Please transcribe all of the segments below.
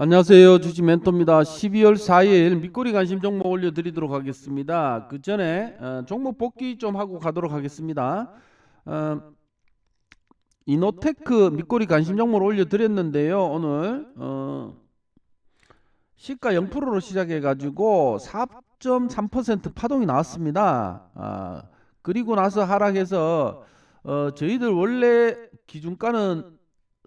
안녕하세요. 주식 멘토입니다. 12월 4일 밑꼬리 관심 종목 올려드리도록 하겠습니다. 그 전에 어, 종목 복귀 좀 하고 가도록 하겠습니다. 어, 이노테크 밑꼬리 관심 종목을 올려드렸는데요. 오늘 어, 시가 0%로 시작해가지고 4.3% 파동이 나왔습니다. 아, 그리고 나서 하락해서 어, 저희들 원래 기준가는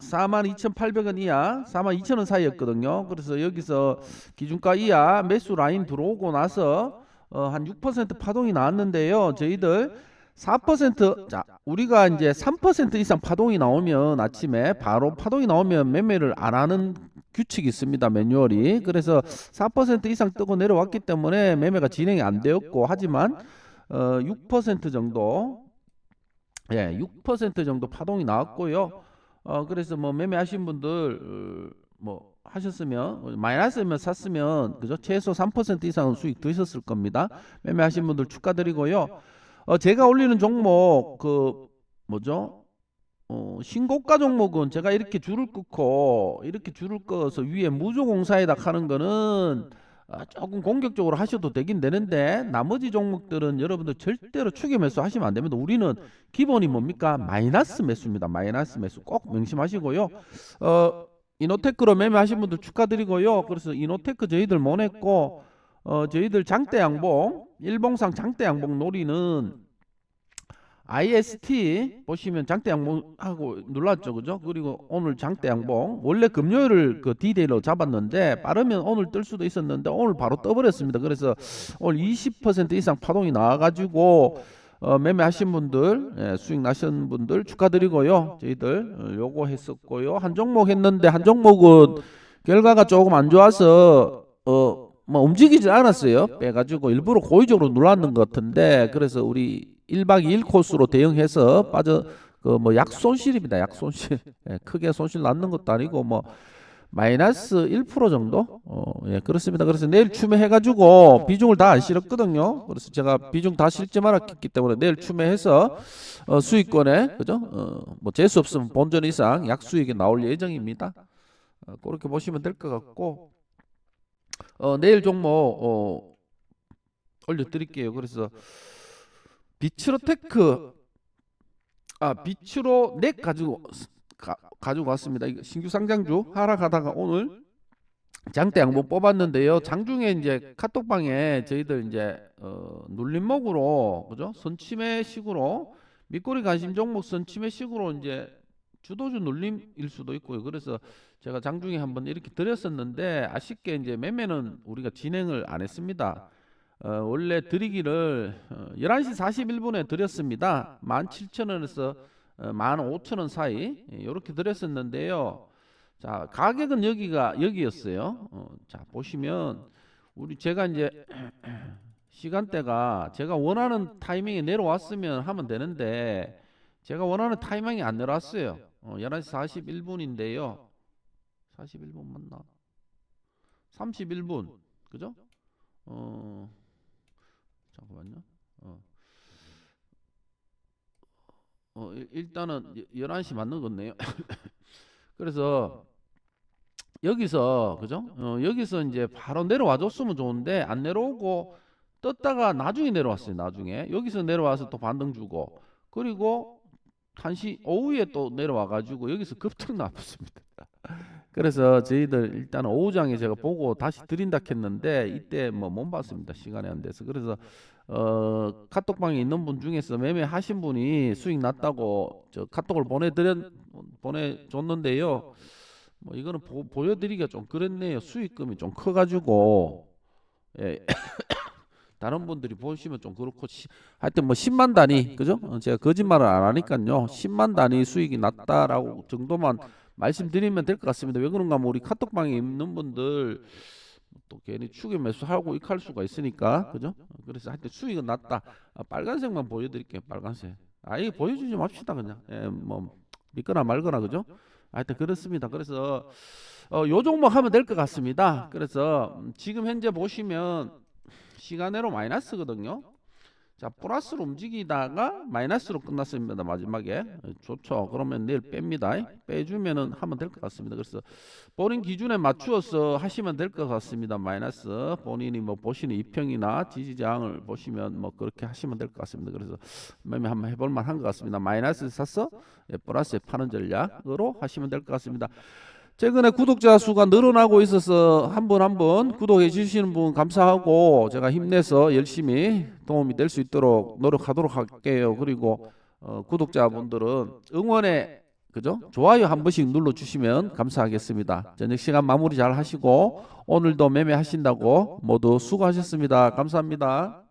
42,800원 이하, 42,000원 사이였거든요. 그래서 여기서 기준가 이하 매수 라인 들어오고 나서 어, 한 6% 파동이 나왔는데요. 저희들 4% 자, 우리가 이제 3% 이상 파동이 나오면 아침에 바로 파동이 나오면 매매를 안 하는 규칙이 있습니다. 매뉴얼이. 그래서 4% 이상 뜨고 내려왔기 때문에 매매가 진행이 안 되었고 하지만 어, 6% 정도 예, 6% 정도 파동이 나왔고요. 어 그래서 뭐 매매하신 분들 어, 뭐 하셨으면 마이너스면 샀으면 그죠 최소 3% 이상은 수익 드셨을 겁니다. 매매하신 분들 축하드리고요. 어 제가 올리는 종목 그 뭐죠? 어 신고가 종목은 제가 이렇게 줄을 끊고 이렇게 줄을 꺼서 위에 무조공사에다 하는 거는 아, 조금 공격적으로 하셔도 되긴 되는데 나머지 종목들은 여러분들 절대로 추계 매수 하시면 안 됩니다. 우리는 기본이 뭡니까? 마이너스 매수입니다. 마이너스 매수 꼭 명심하시고요. 어 이노테크로 매매하신 분들 축하드리고요. 그래서 이노테크 저희들 모냈고 어 저희들 장대 양봉 일봉상 장대 양봉 놀이는 IST 보시면 장대 양봉하고 눌렀죠, 그죠? 그리고 오늘 장대 양봉 원래 금요일을 그 D-데이로 잡았는데 빠르면 오늘 뜰 수도 있었는데 오늘 바로 떠버렸습니다. 그래서 오늘 20% 이상 파동이 나와가지고 어, 매매하신 분들 예, 수익 나신 분들 축하드리고요. 저희들 어, 요거 했었고요. 한 종목 했는데 한 종목은 결과가 조금 안 좋아서 어. 뭐 움직이지 않았어요. 빼가지고 일부러 고의적으로 눌렀는 것 같은데 그래서 우리 1박 2일 코스로 대응해서 빠져 그 뭐 약 손실입니다. 약 손실. 예, 크게 손실 났는 것도 아니고 뭐 마이너스 1% 정도? 어, 예, 그렇습니다. 그래서 내일 추매해 가지고 비중을 다 안 실었거든요. 그래서 제가 비중 다 실지 말았기 때문에 내일 추매해서 어, 수익권에 그죠? 어, 뭐 재수 없으면 본전 이상 약 수익이 나올 예정입니다. 어, 그렇게 보시면 될 것 같고 어, 내일 종목 어, 올려드릴게요. 그래서 비츠로테크 아 비츠로 넥 가지고 가, 가지고 왔습니다. 이거 신규 상장주 하락하다가 오늘 장대 양봉 뽑았는데요. 장중에 이제 카톡방에 저희들 이제 어, 눌림목으로 그죠? 선침해식으로 밑꼬리 관심 종목 선침해식으로 이제 주도주 눌림일 수도 있고요. 그래서 제가 장중에 한번 이렇게 드렸었는데 아쉽게 이제 매매는 우리가 진행을 안 했습니다. 어, 원래 드리기를 어, 11시 41분에 드렸습니다. 17,000원에서 어, 15,000원 사이 이렇게 드렸었는데요. 자 가격은 여기가 여기였어요. 어, 자 보시면 우리 제가 이제 시간대가 제가 원하는 타이밍에 내려왔으면 하면 되는데 제가 원하는 타이밍이 안 내려왔어요. 어, 11시 41분인데요. 41분 맞나? 31분. 그죠? 어, 잠깐만요. 어. 어, 일- 일단은 11시 맞는 건데요. 그래서 여기서 그죠? 어, 여기서 이제 바로 내려와 줬으면 좋은데 안 내려오고 떴다가 나중에 내려왔어요. 나중에 여기서 내려와서 또 반등 주고 그리고 1시 오후에 또 내려와 가지고 여기서 급등 나왔습니다. 그래서 저희들 일단 오후장에 제가 보고 다시 드린다 했는데 이때 뭐 못 봤습니다. 시간이 안 돼서. 그래서 어 카톡방에 있는 분 중에서 매매하신 분이 수익 났다고 저 카톡을 보내드렸 보내줬는데요. 뭐 이거는 보, 보여드리기가 좀 그랬네요. 수익금이 좀 커가지고 예. 다른 분들이 보시면 좀 그렇고 시, 하여튼 뭐 10만 단위 그죠? 어, 제가 거짓말을 안 하니까요. 10만 단위 수익이 났다라고 정도만 말씀드리면 될 것 같습니다. 왜 그런가 하면 우리 카톡방에 있는 분들 또 괜히 추계 매수하고 익할 수가 있으니까 그죠? 어, 그래서 하여튼 수익은 났다. 아, 빨간색만 보여드릴게요. 빨간색. 아예 보여주지 맙시다 그냥. 예, 뭐 믿거나 말거나 그죠? 하여튼 그렇습니다. 그래서 어, 요 종목 하면 될 것 같습니다. 그래서 음, 지금 현재 보시면 시간으로 마이너스거든요. 자 플러스로 움직이다가 마이너스로 끝났습니다 마지막에. 어, 좋죠. 그러면 내일 뺍니다. 빼주면은 하면 될 것 같습니다. 그래서 본인 기준에 맞추어서 하시면 될 것 같습니다 마이너스. 본인이 뭐 보시는 이평이나 지지장을 보시면 뭐 그렇게 하시면 될 것 같습니다. 그래서 매매 한번 해볼 만한 것 같습니다. 마이너스 사서 예, 플러스에 파는 전략으로 하시면 될 것 같습니다 최근에 구독자 수가 늘어나고 있어서 한 분 한 분 구독해 주시는 분 감사하고 제가 힘내서 열심히 도움이 될 수 있도록 노력하도록 할게요. 그리고 어, 구독자분들은 응원에 그죠? 좋아요 한 번씩 눌러 주시면 감사하겠습니다. 저녁 시간 마무리 잘 하시고 오늘도 매매하신다고 모두 수고하셨습니다. 감사합니다.